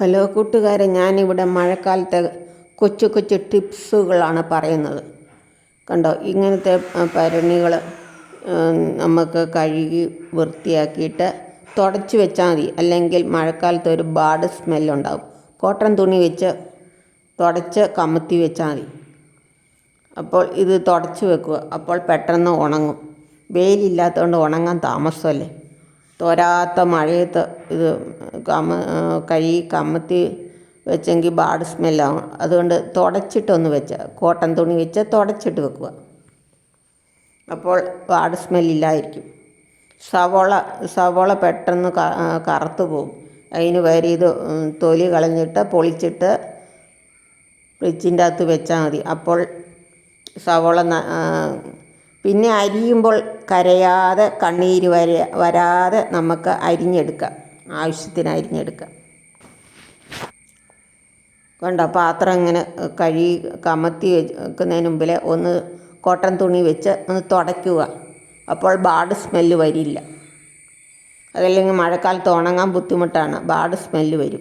Hello കൂട്ടുകാരെ ഞാനിവിടെ മഴക്കാലത്തെ കൊച്ചു കൊച്ചു ടിപ്സുകളാണ് പറയുന്നത്. കണ്ടോ ഇങ്ങനത്തെ പരണികൾ നമുക്ക് കഴുകി വൃത്തിയാക്കിയിട്ട് തുടച്ച് വെച്ചാൽ മതി. അല്ലെങ്കിൽ മഴക്കാലത്ത് ഒരു ബാഡ് സ്മെല്ലുണ്ടാവും കോട്ടൺ തുണി വെച്ച് തുടച്ച് കമത്തി വെച്ചാൽ മതി. അപ്പോൾ ഇത് തുടച്ച് വെക്കുക. അപ്പോൾ പെട്ടെന്ന് ഉണങ്ങും. വെയിലില്ലാത്തതുകൊണ്ട് ഉണങ്ങാൻ താമസമല്ലേ? തോരാത്ത മഴയത്ത് ഇത് കമ കഴുകി കമ്മത്തി വെച്ചെങ്കിൽ ബാഡ് സ്മെല്ലാവും. അതുകൊണ്ട് തുടച്ചിട്ടൊന്ന് വെച്ചാൽ കോട്ടൺ തുണി വെച്ച് തുടച്ചിട്ട് വെക്കുക. അപ്പോൾ ബാഡ് സ്മെല്ലില്ലായിരിക്കും. സവോള സവോള പെട്ടെന്ന് കറുത്ത് പോകും അതിന് വരെ ഇത് തൊലി കളഞ്ഞിട്ട് പൊളിച്ചിട്ട് ഫ്രിഡ്ജിന്റെ അകത്ത് വെച്ചാൽ മതി. അപ്പോൾ സവോള പിന്നെ അരിയുമ്പോൾ കരയാതെ കണ്ണീര് വര വരാതെ നമുക്ക് അരിഞ്ഞെടുക്കാം. ആവശ്യത്തിന് അരിഞ്ഞെടുക്കാം. കണ്ടോ പാത്രം ഇങ്ങനെ കഴുകി കമത്തി വെക്കുന്നതിന് മുമ്പിലെ ഒന്ന് കോട്ടൺ തുണി വെച്ച് ഒന്ന് തുടയ്ക്കുക. അപ്പോൾ ബാഡ് സ്മെല്ല് വരില്ല. അതല്ലെങ്കിൽ മഴക്കാലത്ത് ഉണങ്ങാൻ ബുദ്ധിമുട്ടാണ്. ബാഡ് സ്മെല്ല് വരും.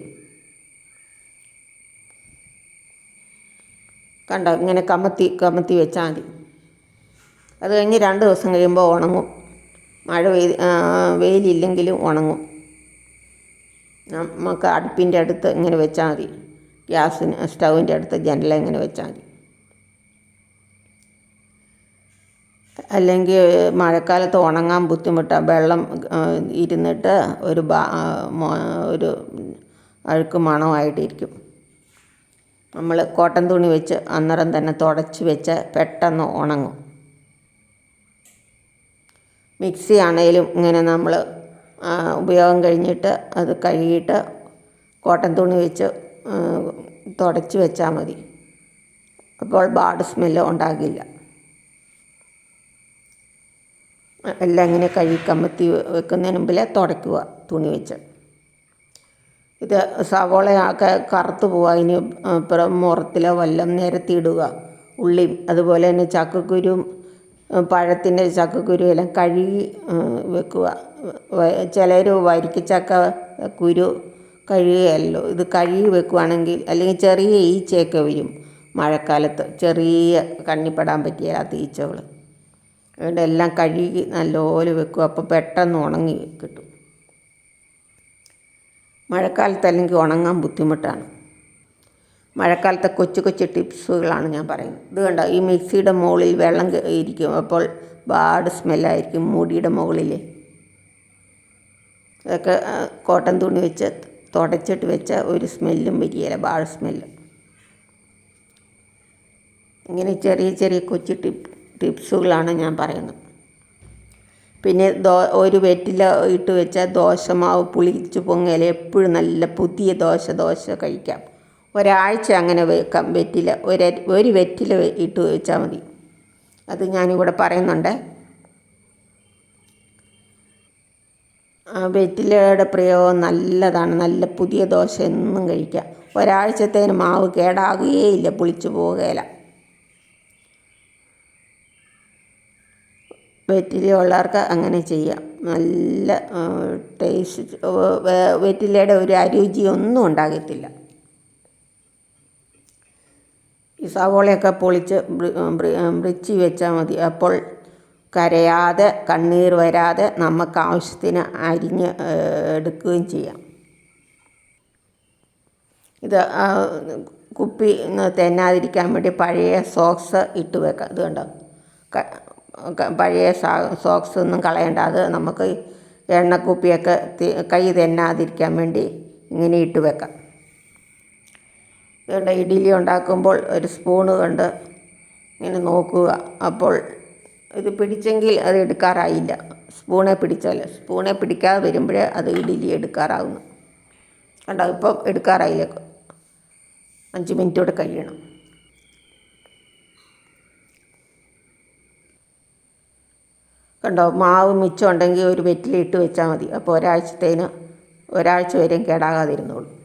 കണ്ടോ ഇങ്ങനെ കമത്തി കമത്തി വെച്ചാൽ മതി. അത് കഴിഞ്ഞ് രണ്ട് ദിവസം കഴിയുമ്പോൾ ഉണങ്ങും. മഴ പെയ്ത് വെയിലില്ലെങ്കിലും ഉണങ്ങും. നമുക്ക് അടുപ്പിന്റെ അടുത്ത് ഇങ്ങനെ വെച്ചാൽ മതി. ഗ്യാസിന് സ്റ്റൗവിന്റെ അടുത്ത് ജനല ഇങ്ങനെ വെച്ചാൽ മതി. അല്ലെങ്കിൽ മഴക്കാലത്ത് ഉണങ്ങാൻ ബുദ്ധിമുട്ടാണ് വെള്ളം ഇരുന്നിട്ട് ഒരു ബാ ഒരു അഴുക്ക് മണമായിട്ടിരിക്കും. നമ്മൾ കോട്ടൺ തുണി വെച്ച് അന്നേരം തന്നെ തുടച്ച് വെച്ച് പെട്ടെന്ന് ഉണങ്ങും. മിക്സി ആണെങ്കിലും ഇങ്ങനെ നമ്മൾ ഉപയോഗം കഴിഞ്ഞിട്ട് അത് കഴുകിയിട്ട് കോട്ടൺ തുണി വെച്ച് തുടച്ച് വെച്ചാൽ മതി. അപ്പോൾ ബാഡ് സ്മെല്ല് ഉണ്ടാകില്ല. എല്ലാം ഇങ്ങനെ കഴുകി കമ്മത്തി വെക്കുന്നതിന് മുമ്പിൽ തുടയ്ക്കുക തുണി വെച്ച്. ഇത് സവോളയൊക്കെ കറുത്ത് പോവുക അതിന് പുറം മുറത്തിലോ വല്ലം നിരത്തിയിടുക ഉള്ളിയും അതുപോലെ തന്നെ ചക്കക്കുരും പഴത്തിന്റെ ചക്കക്കുരു എല്ലാം കഴുകി വെക്കുക. ചിലർ വരിക്കച്ചക്ക കുരു കഴുകുകയല്ലോ ഇത് കഴുകി വെക്കുകയാണെങ്കിൽ അല്ലെങ്കിൽ ചെറിയ ഈച്ചയൊക്കെ വരും മഴക്കാലത്ത്. ചെറിയ കണ്ണിപ്പെടാൻ പറ്റിയാത്ത ഈച്ചകൾ അതുകൊണ്ട് എല്ലാം കഴുകി നല്ലപോലെ വെക്കുക. അപ്പോൾ പെട്ടെന്ന് ഉണങ്ങി കിട്ടും. മഴക്കാലത്ത് അല്ലെങ്കിൽ ഉണങ്ങാൻ ബുദ്ധിമുട്ടാണ്. മഴക്കാലത്തെ കൊച്ചു കൊച്ചു ടിപ്സുകളാണ് ഞാൻ പറയുന്നത്. ഇത് കണ്ടോ? ഈ മിക്സിയുടെ മുകളിൽ വെള്ളം ഇരിക്കും. അപ്പോൾ ബാഡ് സ്മെല്ലായിരിക്കും മുടിയുടെ മുകളിൽ അതൊക്കെ കോട്ടൺ തുണി വെച്ച് തുടച്ചിട്ട് വെച്ച ഒരു സ്മെല്ലും വരികയില്ല. Bad smell. ഇങ്ങനെ ചെറിയ ചെറിയ കൊച്ചു ടിപ്പ് ടിപ്സുകളാണ് ഞാൻ പറയുന്നത്. പിന്നെ ദോ ഒരു വെറ്റില ഇട്ട് വെച്ചാൽ ദോശമാവ് പുളിച്ച് പൊങ്ങിയാൽ എപ്പോഴും നല്ല പുതിയ ദോശ ദോശ കഴിക്കാം. ഒരാഴ്ച അങ്ങനെ വെക്കാം വെറ്റില ഒരു ഒരു വെറ്റില ഇട്ട് വെച്ചാൽ മതി. അത് ഞാനിവിടെ പറയുന്നുണ്ട്. വെറ്റിലയുടെ പ്രയോഗം നല്ലതാണ്. നല്ല പുതിയ ദോശ എന്നും കഴിക്കാം. ഒരാഴ്ചത്തേന് മാവ് കേടാകുകയില്ല പുളിച്ചു പോകുകയില്ല വെറ്റില ഉള്ളവർക്ക് അങ്ങനെ ചെയ്യാം. നല്ല ടേസ്റ്റ് വെറ്റിലയുടെ ഒരു അരുചി ഒന്നും ഉണ്ടാകത്തില്ല ഈ സവോളയൊക്കെ പൊളിച്ച് വൃച്ചി വെച്ചാൽ മതി. അപ്പോൾ കരയാതെ കണ്ണീർ വരാതെ നമുക്ക് ആവശ്യത്തിന് അരിഞ്ഞ് എടുക്കുകയും ചെയ്യാം. ഇത് കുപ്പി തെന്നാതിരിക്കാൻ വേണ്ടി പഴയ സോക്സ് ഇട്ട് വെക്കാം. ഇത് കണ്ടോ? പഴയ സോക്സ് ഒന്നും കളയണ്ട. അത് നമുക്ക് എണ്ണക്കുപ്പിയൊക്കെ കൈ തെന്നാതിരിക്കാൻ വേണ്ടി ഇങ്ങനെ ഇട്ട് വെക്കാം. ഇതുകൊണ്ട് ഇഡ്ഡലി ഉണ്ടാക്കുമ്പോൾ ഒരു സ്പൂണ് കൊണ്ട് ഇങ്ങനെ നോക്കുക. അപ്പോൾ ഇത് പിടിച്ചെങ്കിൽ അത് എടുക്കാറായില്ല. സ്പൂണെ പിടിച്ചാൽ സ്പൂണെ പിടിക്കാതെ വരുമ്പോഴേ അത് ഇഡ്ഡലി എടുക്കാറാവുന്നു. കണ്ടോ? ഇപ്പം എടുക്കാറായില്ല. അഞ്ച് മിനിറ്റ് കൂടെ കഴിയണം. കണ്ടോ? മാവ് മിച്ചം ഉണ്ടെങ്കിൽ ഒരു വെറ്റിലിട്ട് വെച്ചാൽ മതി. അപ്പോൾ ഒരാഴ്ചത്തേന് ഒരാഴ്ച വരെയും കേടാകാതിരുന്നോളൂ.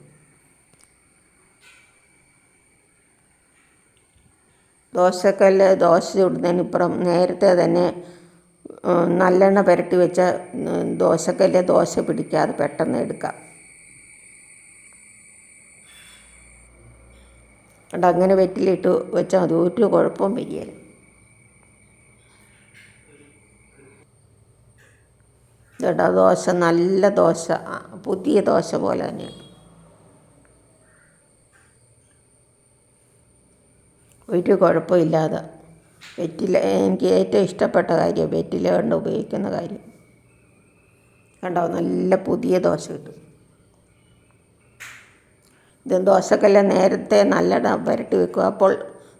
ദോശക്കല്ല് ദോശ ചുടുന്നതിനിപ്പുറം നേരത്തെ തന്നെ നല്ലെണ്ണ പുരട്ടി വെച്ച ദോശക്കല്ല് ദോശ പിടിക്കാതെ പെട്ടെന്ന് എടുക്കാം. അത് അങ്ങനെ വെറ്റിലിട്ട് വെച്ചാൽ മതി. ഒരു കുഴപ്പവും വരികയില്ല ദോശ നല്ല ദോശ പുതിയ ദോശ പോലെ തന്നെയാണ്. ഒരു കുഴപ്പമില്ലാതെ. വെറ്റില എനിക്ക് ഏറ്റവും ഇഷ്ടപ്പെട്ട കാര്യം വെറ്റില കൊണ്ട് ഉപയോഗിക്കുന്ന കാര്യം. കണ്ടോ? നല്ല പുതിയ ദോശ കിട്ടും. ഇത് ദോശക്കല്ല നേരത്തെ നല്ല പുരട്ടി വെക്കും. അപ്പോൾ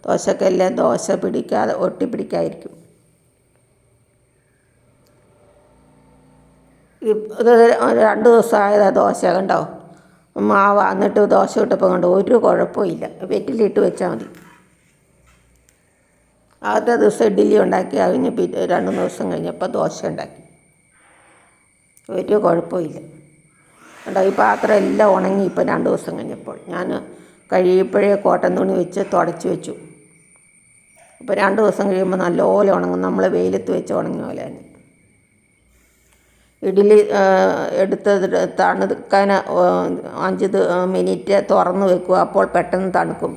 ദോശക്കല്ല ദോശ പിടിക്കാതെ ഒട്ടി പിടിക്കാതിരിക്കും. ഇത് രണ്ട് ദിവസമായതാ ദോശ കണ്ടോ? മാവ് എന്നിട്ട് ദോശ ഇട്ടപ്പോൾ കണ്ടോ? ഒരു കുഴപ്പമില്ല. വെറ്റിലിട്ട് വെച്ചാൽ മതി. ആദ്യത്തെ ദിവസം ഇഡ്ഡലി ഉണ്ടാക്കി കഴിഞ്ഞ് പിന്നെ രണ്ട് മൂന്ന് ദിവസം കഴിഞ്ഞപ്പോൾ ദോശ ഉണ്ടാക്കി. ഒരു കുഴപ്പമില്ല ഉണ്ടാക്കി പാത്രം എല്ലാം ഉണങ്ങി ഇപ്പം രണ്ട് ദിവസം കഴിഞ്ഞപ്പോൾ. ഞാൻ കഴിയുമ്പോഴേ കോട്ടൻ തുണി വെച്ച് തുടച്ച് വെച്ചു. അപ്പോൾ രണ്ട് ദിവസം കഴിയുമ്പോൾ നല്ലപോലെ ഉണങ്ങും. നമ്മൾ വെയിലത്ത് വെച്ച് ഉണങ്ങിയ പോലെ തന്നെ ഇഡ്ഡലി എടുത്ത് തണുക്കാൻ അഞ്ച് മിനിറ്റ് തുറന്ന് വെക്കുക. അപ്പോൾ പെട്ടെന്ന് തണുക്കും.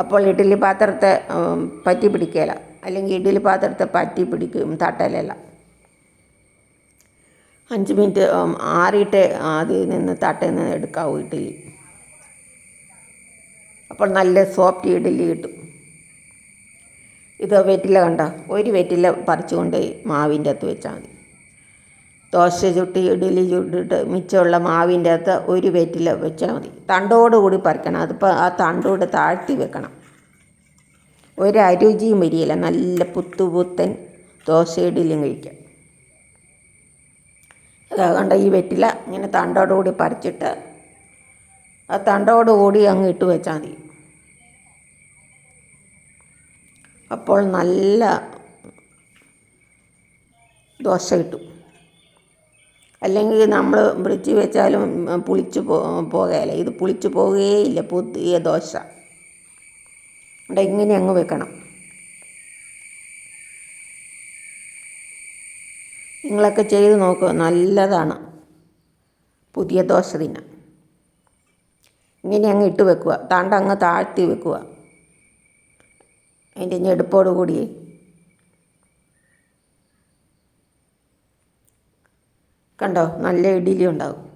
അപ്പോൾ ഇഡ്ഡലി പാത്രത്തെ പറ്റി പിടിക്കുകയില്ല അല്ലെങ്കിൽ ഇഡ്ഡലി പാത്രത്തെ പറ്റി പിടിക്കും തട്ടലല്ല അഞ്ച് മിനിറ്റ് ആറിയിട്ട് അതിൽ നിന്ന് തട്ടയിൽ നിന്ന് എടുക്കാവൂ ഇഡ്ഡലി. അപ്പോൾ നല്ല സോഫ്റ്റ് ഇഡ്ഡലി കിട്ടും. ഇത് വെറ്റില കണ്ട ഒരു വെറ്റില പറിച്ചുകൊണ്ട് മാവിന്റെ അകത്ത് വെച്ചാൽ മതി. ദോശ ചുട്ടി ഇഡ്ഡലി ചുട്ടിട്ട് മിച്ചമുള്ള മാവിന്റെ അകത്ത് ഒരു വെറ്റില വെച്ചാൽ മതി. തണ്ടോടുകൂടി പറിക്കണം. അതിപ്പോൾ ആ തണ്ടോട് താഴ്ത്തി വെക്കണം. ഒരു അരുചിയും വരികയില്ല നല്ല പുത്തുപുത്തൻ ദോശ ഇഡ്ഡലിയും കഴിക്കാം. അതുകൊണ്ട് കണ്ട ഈ വെറ്റില ഇങ്ങനെ തണ്ടോടുകൂടി പറിച്ചിട്ട് ആ തണ്ടോടുകൂടി അങ്ങ് ഇട്ട് വെച്ചാൽ മതി. അപ്പോൾ നല്ല ദോശ കിട്ടും. അല്ലെങ്കിൽ നമ്മൾ വൃത്തി വെച്ചാലും പുളിച്ചു പോകുകയില്ല ഇത് പുളിച്ചു പോകുകയില്ല പുതിയ ദോശ. അവിടെ ഇങ്ങനെ അങ്ങ് വെക്കണം. നിങ്ങളൊക്കെ ചെയ്ത് നോക്കുക നല്ലതാണ്. പുതിയ ദോശ തിന്നാൻ. ഇങ്ങനെ അങ്ങ് ഇട്ട് വെക്കുക. താണ്ട അങ്ങ് താഴ്ത്തി വെക്കുക. അതിന്റെ ഞെടുപ്പോടു കൂടി കണ്ടോ? നല്ല ഇഡ്ഡലി ഉണ്ടാവും.